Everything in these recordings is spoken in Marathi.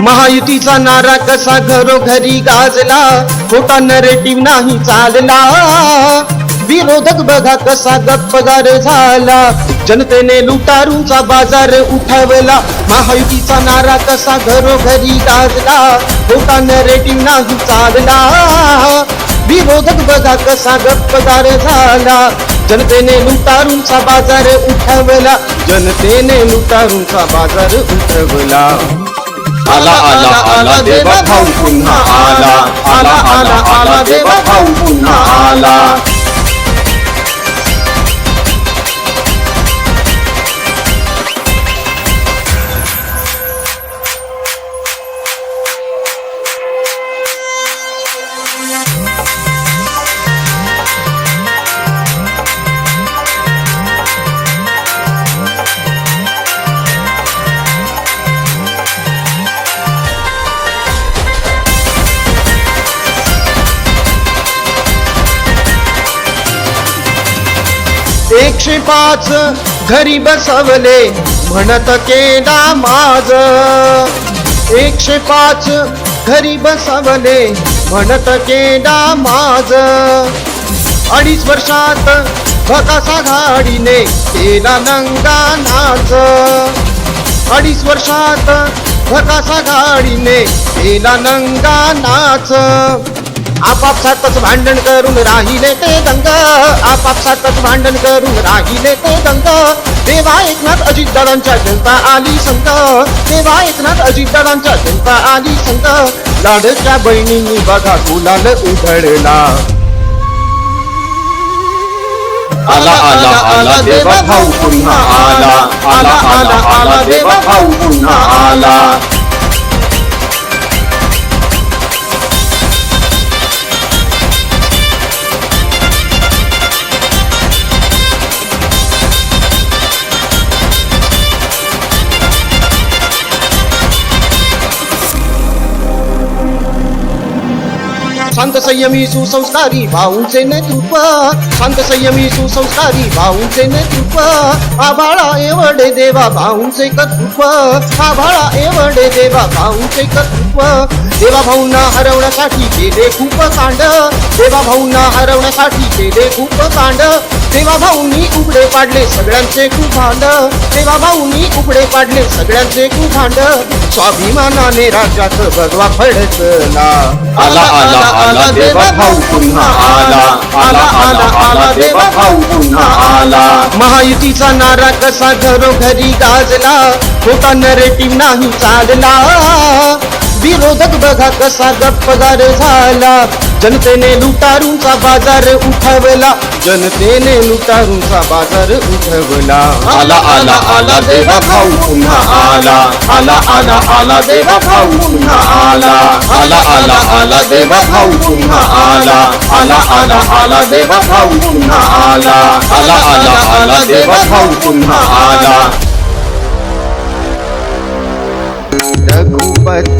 महायुतीचा नारा कसा घरोघरी गाजला? खोटा नरेटिव्ह नाही चालला. विरोधक बघा कसा गप्पगार झाला. जनतेने लुटारूंचा बाजार उठवला. महायुतीचा नारा कसा घरोघरी गाजला? खोटा नरेटिव्ह नाही चालला. विरोधक बघा कसा गप्पगार झाला. जनतेने लुटारूंचा बाजार उठवला. जनतेने लुटारूंचा बाजार उठवला. आला आला आला देवा भाऊ पुन्हा आला. आला आला आला देवा भाऊ पुन्हा आला. पाच घरी बसवले म्हणत केदा माझ एकशे पाच घरी बसवले म्हणत केदा माझ अडीच वर्षात भकासा घाडीने केला नंगा नाच. अडीच वर्षात भकासा घाडीने केला नंगा नाच. आपापसातच भांडण करून राहिले ते दंग आपापसातच भांडण करून राहिले ते दंग देवा एकनाथ अजितदादांच्या जनता आली संत देवा एकनाथ अजितदादांच्या जनता आली संत लाडच्या बहिणींनी बघा गुलाल उधळला आला आला आला देवा भाऊ पुन्हा आला आला आला आला देवा भाऊ पुन्हा आला शांत संयमी सुसंस्कारी भाऊंचे नेतृत्व. शांत संयमी सुसंस्कारी भाऊंचे नेतृत्व. आभाळा एवढे देवा भाऊंचे कर्तृत्व. आभाळा एवढे देवा भाऊंचे कर्तृत्व. देवा भाऊंना हरवण्यासाठी केले खूप कांड देवा भाऊंना हरवण्यासाठी केले खूप कांड देवा भाऊंनी उघडे पाडले सगळ्यांचे कुभांड. देवा भाऊंनी उघडे पाडले सगळ्यांचे कुभांड. स्वाभिमानाने राज्यात भगवा फडकला आला आला. आला देवा भाऊ पुन्हा आला. आला आला आला देवा भाऊ पुन्हा आला. महायुतीचा नारा कसा घरोघरी गाजला खोटा नरेटिव्ह नाही चालला. बघा कसा गप्पगार झाला. जनतेने लुटारूंचा बाजार उठवला. जनतेने लुटारूंचा बाजार उठवला. आला आला आला देवा भाऊ पुन्हा आला. आला आला आला देवा भाऊ पुन्हा आला. आला आला आला देवा भाऊ पुन्हा आला. आला आला आला देवा भाऊ पुन्हा आला. आला आला आला देवा भाऊ पुन्हा आला. रघुपति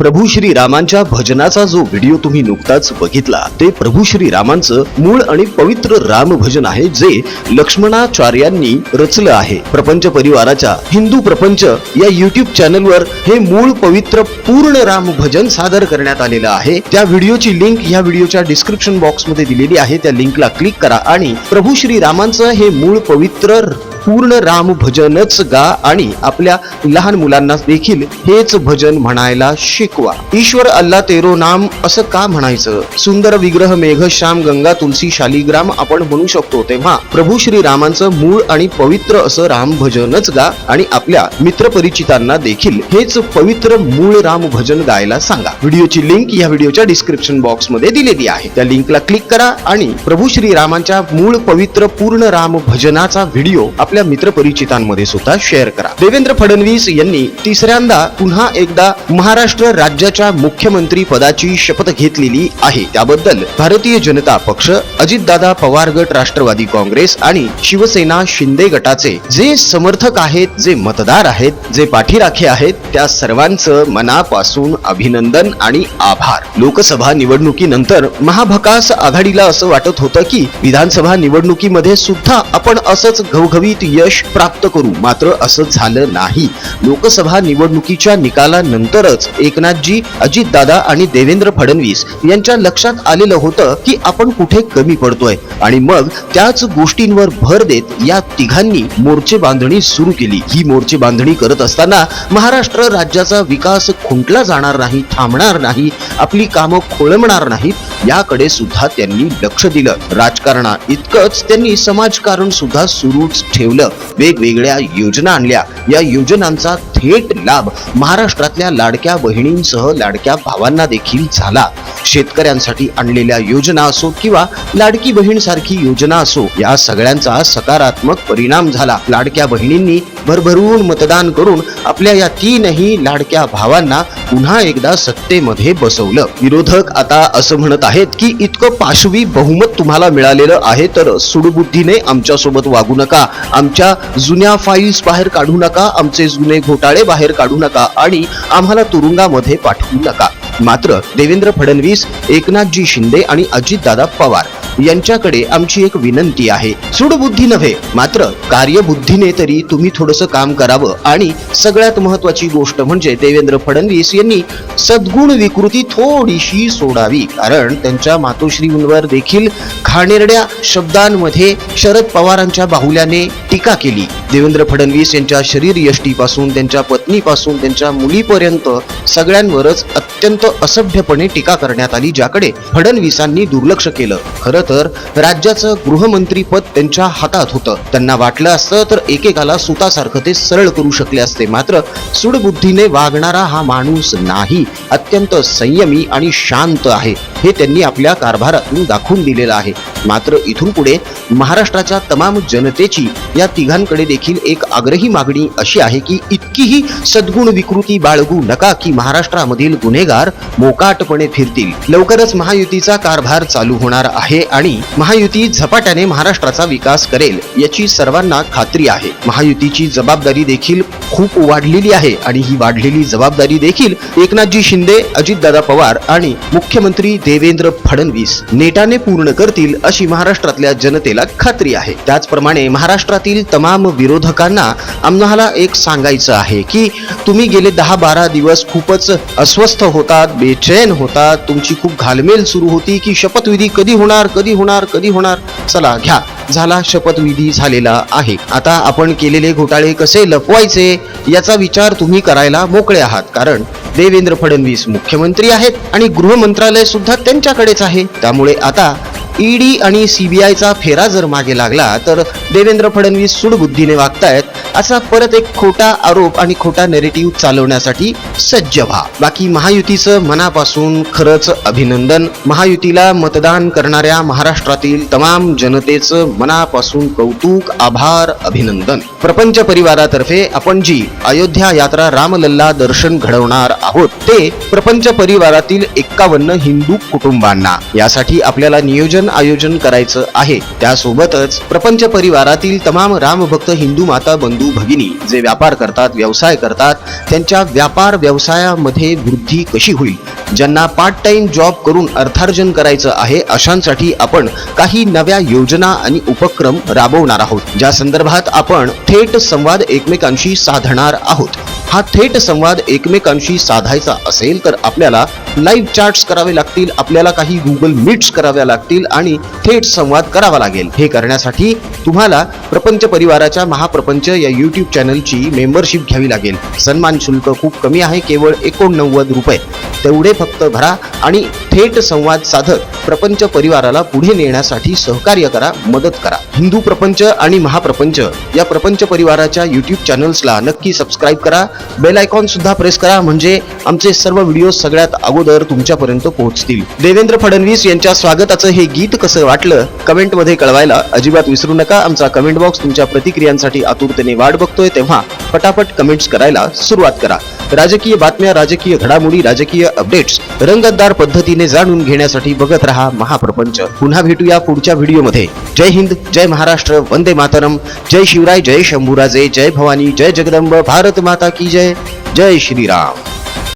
प्रभू श्री रामांच्या भजनाचा जो व्हिडिओ तुम्ही नुकताच बघितला ते प्रभू श्री रामांचं मूळ आणि पवित्र राम भजन आहे जे लक्ष्मणाचार्यांनी रचलं आहे. प्रपंच परिवाराच्या हिंदू प्रपंच या युट्यूब चॅनलवर हे मूळ पवित्र पूर्ण राम भजन सादर करण्यात आलेलं आहे. त्या व्हिडिओची लिंक या व्हिडिओच्या डिस्क्रिप्शन बॉक्समध्ये दिलेली आहे. त्या लिंकला क्लिक करा आणि प्रभू श्री रामांचं हे मूळ पवित्र पूर्ण राम भजनच गा आणि आपल्या लहान मुलांना देखील हेच भजन म्हणायला शिकवा. ईश्वर अल्ला तेरो नाम असं का म्हणायचं? सुंदर विग्रह मेघ श्याम गंगा तुलसी शालिग्राम आपण म्हणू शकतो तेव्हा प्रभू श्री रामांचं मूळ आणि पवित्र असं राम भजनच गा आणि आपल्या मित्र परिचितांना देखील हेच पवित्र मूळ राम भजन गायला सांगा. व्हिडिओची लिंक या व्हिडिओच्या डिस्क्रिप्शन बॉक्समध्ये दिलेली आहे. त्या लिंकला क्लिक करा आणि प्रभू श्री रामांच्या मूळ पवित्र पूर्ण राम भजनाचा व्हिडिओ आपल्या मित्र परिचितांमध्ये सुद्धा शेअर करा. देवेंद्र फडणवीस यांनी तिसऱ्यांदा पुन्हा एकदा महाराष्ट्र राज्याच्या मुख्यमंत्री पदाची शपथ घेतलेली आहे. त्याबद्दल भारतीय जनता पक्ष अजितदादा पवार गट राष्ट्रवादी काँग्रेस आणि शिवसेना शिंदे गटाचे जे समर्थक आहेत जे मतदार आहेत जे पाठीराखे आहेत त्या सर्वांचं मनापासून अभिनंदन आणि आभार. लोकसभा निवडणुकीनंतर महाभकास आघाडीला असं वाटत होतं की विधानसभा निवडणुकीमध्ये सुद्धा आपण असंच घवघवीत यश प्राप्त करू. मात्र असं झालं नाही. लोकसभा निवडणुकीच्या निकालानंतरच एकनाथजी अजितदादा आणि देवेंद्र फडणवीस यांच्या लक्षात आलेलं होतं की आपण कुठे कमी पडतोय. आणि मग त्याच गोष्टींवर भर देत या तिघांनी मोर्चे बांधणी सुरू केली. ही मोर्चे बांधणी करत असताना महाराष्ट्र राज्याचा विकास खुंटला जाणार नाही थांबणार नाही आपली कामं खोळंबणार नाहीत याकडे सुद्धा त्यांनी लक्ष दिलं. राजकारणा इतकंच त्यांनी समाजकारण सुद्धा सुरूच ठेव ठेवलं. वेगवेगळ्या योजना आणल्या. या योजनांचा थेट लाभ महाराष्ट्रातल्या लाडक्या बहिणींसह लाडक्या भावांना देखील झाला. शेतकऱ्यांसाठी आणलेल्या योजना असो किंवा लाडकी बहीण सारखी योजना असो या सगळ्यांचा सकारात्मक परिणाम झाला. लाडक्या बहिणींनी भरभरून मतदान करून आपल्या या तीनही लाडक्या भावांना पुन्हा एकदा सत्तेमध्ये बसवलं. विरोधक आता असं म्हणत आहेत की इतकं पाशवी बहुमत तुम्हाला मिळालेलं आहे तर सुडबुद्धीने आमच्यासोबत वागू नका. आमच्या जुन्या फाईल्स बाहेर काढू नका आमचे जुने घोटाळे बाहेर काढू नका आणि आम्हाला तुरुंगामध्ये पाठवू नका. मात्र देवेंद्र फडणवीस एकनाथजी शिंदे आणि अजितदादा पवार यांच्याकडे आमची एक विनंती आहे. सुडबुद्धी नव्हे मात्र कार्यबुद्धीने तरी तुम्ही थोडंसं काम करावं. आणि सगळ्यात महत्वाची गोष्ट म्हणजे देवेंद्र फडणवीस यांनी सद्गुण विकृती थोडीशी सोडावी. कारण त्यांच्या मातोश्रींवर देखील घाणेरड्या शब्दांमध्ये शरद पवारांच्या बाहुल्याने टीका केली. देवेंद्र फडणवीस यांच्या शरीर यष्टीपासून त्यांच्या पत्नीपासून त्यांच्या मुलीपर्यंत सगळ्यांवरच अत्यंत असभ्यपणे टीका करण्यात आली ज्याकडे फडणवीसांनी दुर्लक्ष केलं. खरं तर राज्याचं गृहमंत्री पद त्यांच्या हातात होतं. त्यांना वाटलं असतं तर एकेकाला सुतासारखं ते सरळ करू शकले असते. मात्र सुडबुद्धीने वागणारा हा माणूस नाही. अत्यंत संयमी आणि शांत आहे. हे त्यांनी आपल्या कारभारातून दाखवून दिलेलं आहे. मात्र इथून पुढे महाराष्ट्राच्या तमाम जनतेची या तिघांकडे देखील एक आग्रही मागणी अशी आहे की इतकीही सद्गुण विकृती बाळगू नका की महाराष्ट्रामधील गुन्हेगार मोकाटपणे फिरतील. लवकरच महायुतीचा कारभार चालू होणार आहे आणि महायुती झपाट्याने महाराष्ट्राचा विकास करेल याची सर्वांना खात्री आहे. महायुतीची जबाबदारी देखील खूप वाढलेली आहे आणि ही वाढलेली जबाबदारी देखील एकनाथजी शिंदे अजितदादा पवार आणि मुख्यमंत्री देवेंद्र फडणवीस नेटाने पूर्ण करतील अशी महाराष्ट्रातल्या जनतेला खात्री आहे. त्याचप्रमाणे महाराष्ट्रातील तमाम विरोधकांना आम्हाला एक सांगायचं आहे की तुम्ही गेले दहा बारा दिवस खूपच अस्वस्थ होतात बेचैन होतात तुमची खूप घालमेल सुरू होती की शपथविधी कधी होणार कधी होणार कधी होणार? चला घ्या. झाला शपथविधी झालेला आहे. आता आपण केलेले घोटाळे कसे लपवायचे याचा विचार तुम्ही करायला मोकळे आहात. कारण देवेंद्र फडणवीस मुख्यमंत्री आहेत आणि गृह मंत्रालय सुद्धा त्यांच्याकडेच आहे. त्यामुळे आता ईडी आणि सीबीआयचा फेरा जर मागे लागला तर देवेंद्र फडणवीस सुडबुद्धीने वागतायत. असा परत एक खोटा आरोप आणि खोटा नेरेटिव्ह चालवण्यासाठी सज्ज व्हा. बाकी महायुतीचं मनापासून खरंच अभिनंदन. महायुतीला मतदान करणाऱ्या महाराष्ट्रातील तमाम जनतेचं मनापासून कौतुक आभार अभिनंदन. प्रपंच परिवारातर्फे आपण जी अयोध्या यात्रा रामलल्ला दर्शन घडवणार आहोत ते प्रपंच परिवारातील एक्कावन्न हिंदू कुटुंबांना. यासाठी आपल्याला नियोजन आयोजन करायचं आहे. त्यासोबतच प्रपंच परिवारातील तमाम रामभक्त हिंदू माता बंधू भगिनी जे व्यापार करतात व्यवसाय करतात त्यांच्या व्यापार व्यवसायामध्ये वृद्धी कशी होईल? ज्यांना पार्ट टाइम जॉब करून अर्थार्जन करायचं आहे अशांसाठी आपण काही नव्या योजना आणि उपक्रम राबवणार आहोत. ज्या संदर्भात आपण थेट संवाद एकमेकांशी साधणार आहोत. हा थेट संवाद एकमेकांशी साधायचा असेल तर आपल्याला लाईव्ह चार्ट्स करावे लागतील आपल्याला काही गुगल मीट्स कराव्या लागतील आणि थेट संवाद करावा लागेल. हे करण्यासाठी तुम्हाला प्रपंच परिवाराच्या महाप्रपंच या युट्यूब चॅनलची मेंबरशिप घ्यावी लागेल. सन्मान शुल्क खूप कमी आहे केवळ एकोणनव्वद रुपये. तेवढे फक्त भरा आणि थेट संवाद साधत प्रपंच परिवाराला पुढे नेण्यासाठी सहकार्य करा मदत करा. हिंदू प्रपंच आणि महाप्रपंच या प्रपंच परिवाराच्या युट्यूब चॅनल्सला नक्की सबस्क्राईब करा. बेल आयकॉन सुद्धा प्रेस करा म्हणजे आमचे सर्व व्हिडिओ सगळ्यात अगोदर तुमच्यापर्यंत पोहोचतील. देवेंद्र फडणवीस यांच्या स्वागताचं हे गीत कसं वाटलं? कमेंटमध्ये कळवायला अजिबात विसरू नका. आमचा कमेंट बॉक्स तुमच्या प्रतिक्रियांसाठी आतुरतेने वाट बघतोय. तेव्हा पटापट कमेंट्स करायला सुरुवात करा. राजकीय बातम्या राजकीय घडामोडी राजकीय अपडेट्स रंगतदार पद्धतीने जाणून घेण्यासाठी बघत रहा महाप्रपंच. पुन्हा भेटूया पुढच्या व्हिडिओमध्ये. जय हिंद जय महाराष्ट्र वंदे मातरम. जय शिवराय जय शंभूराजे जय भवानी जय जगदंब भारत माता की जय. जय श्रीराम.